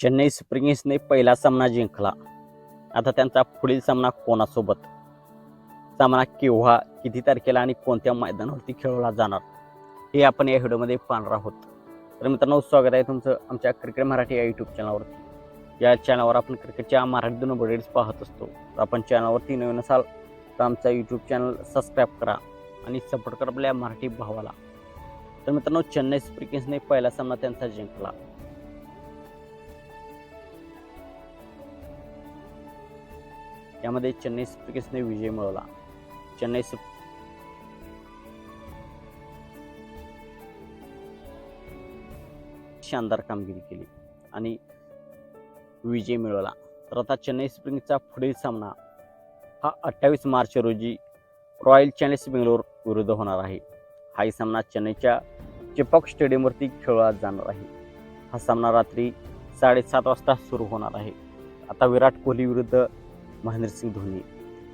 Chennai super किंग्सने पहिला सामना जिंकला. आता त्यांचा पुढील सामना कोणासोबत? सामना केव्हा किती तारखेला आणि कोणत्या मैदानावरती खेळवला जाणार? हे आपण या व्हिडिओमध्ये पाहणार आहोत. तर मित्रांनो स्वागत आहे तुमचं आमच्या क्रिकेट मराठी या यूट्यूब चॅनलवरती या चॅनलवर आपण क्रिकेटच्या मराठी दोन अपडेट्स पाहत असतो. तर आपण चॅनलवरती नवीन असाल तर आमचा यूट्यूब चॅनल सबस्क्राईब करा आणि सपोर्ट करा आपल्या मराठी भावाला. तर मित्रांनो चेन्नई सुपर किंग्सने पहिला सामना त्यांचा जिंकला. यामध्ये चेन्नई सुपर किंग्सने विजय मिळवला. चेन्नई सुप शानदार कामगिरी केली आणि विजय मिळवला. तर आता चेन्नई सुपर किंग्सचा पुढील सामना हा अठ्ठावीस मार्च रोजी रॉयल चॅलेंजर्स बेंगलोर विरुद्ध होणार आहे. हाही सामना चेन्नईच्या चिपॉक स्टेडियमवरती खेळला जाणार आहे. हा सामना रात्री साडेसात वाजता सुरू होणार आहे. आता विराट कोहली विरुद्ध महेंद्रसिंग धोनी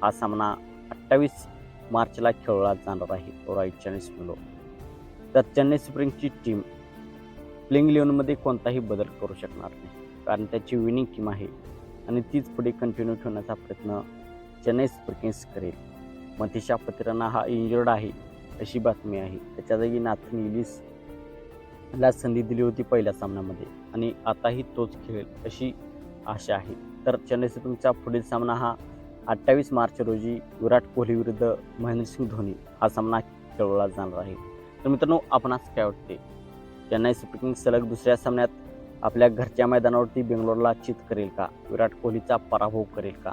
हा सामना अठ्ठावीस मार्चला खेळला जाणार आहे रॉयल चॅलेंजर्स बेंगलोर तर चेन्नई सुपर टीम प्लेइंग इलेव्हनमध्ये कोणताही बदल करू शकणार नाही कारण त्याची विनिंग टीम आहे आणि तीच पुढे कंटिन्यू ठेवण्याचा प्रयत्न चेन्नई सुपर किंग्स करेल. मतिशा पतिराना हा इंजर्ड आहे अशी बातमी आहे. त्याच्या जागी नाथन इलिस ला संधी दिली होती पहिल्या सामन्यामध्ये आणि आताही तोच खेळेल अशी आशा आहे. तर चेन्नई सुपर पुढील सामना हा अठ्ठावीस मार्च रोजी विराट कोहली विरुद्ध महेंद्रसिंग धोनी हा सामना खेळवला जाणार आहे. तर मित्रांनो आपणास काय वाटते? चेन्नई सुपर किंग्स सलग दुसऱ्या सामन्यात आपल्या घरच्या मैदानावरती बेंगलोरला चित करेल का? विराट कोहलीचा पराभव करेल का?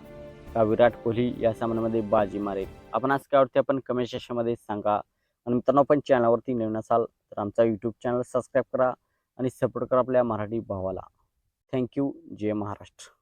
का विराट कोहली या सामन्यामध्ये बाजी मारेल? आपण आज काय वाटते? आपण कमेंट सेक्शनमध्ये सांगा. आणि मित्रांनो आपण चॅनलवरती नवीन असाल तर आमचा यूट्यूब चॅनल सबस्क्राईब करा आणि सपोर्ट करा आपल्या मराठी भावाला. थँक्यू जय महाराष्ट्र.